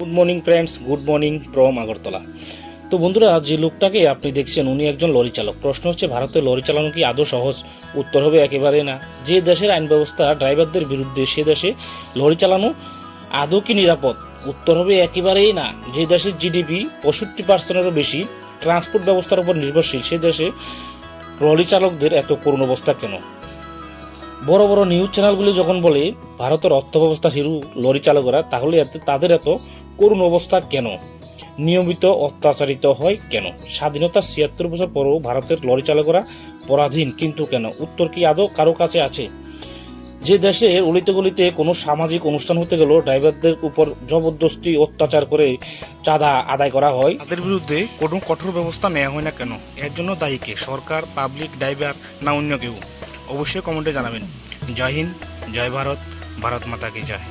Good morning friends good morning from Agartala তো বন্ধুরা, যে লোকটাকে আপনি দেখছেন, উনি একজন লরি চালক। প্রশ্ন হচ্ছে ভারতে লরি চালানো কি আদৌ সহজ? উত্তর হবে একেবারে না। যে দেশের আইন ব্যবস্থা ড্রাইভারদের বিরুদ্ধে, সে দেশে লরি চালানো আদৌ কি নিরাপদ? উত্তর হবে একেবারেই না। যে দেশের জিডিপি পঁয়ষট্টি পার্সেন্টেরও বেশি, ট্রান্সপোর্ট ব্যবস্থার উপর নির্ভরশীল, সে দেশে লরি চালকদের এত করুণ অবস্থা কেন? বড় বড় নিউজ চ্যানেলগুলি যখন বলে, ভারতের অর্থ ব্যবস্থা হিরু লরি চালকরা তাহলে এতে তাদের এত করুণ অবস্থা কেন? নিয়মিত অত্যাচারিত হয় কেন? স্বাধীনতা ছিয়াত্তর বছর পরেও ভারতের লরি চালকরা পরাধীন, কিন্তু কেন? উত্তর কি আদৌ কারও কাছে আছে? যে দেশে অলিতে গলিতে কোনো সামাজিক অনুষ্ঠান হতে গেলেও ড্রাইভারদের উপর জবরদস্তি অত্যাচার করে চাঁদা আদায় করা হয়। তাদের বিরুদ্ধে কোনো কঠোর ব্যবস্থা নেওয়া হয় না কেন? এর জন্য দায়ী কে? সরকার পাবলিক ড্রাইভার না অন্য কেউ? অবশ্যই কমেন্টে জানাবেন। জয় হিন্দ জয় ভারত ভারত মাতা কি জয়।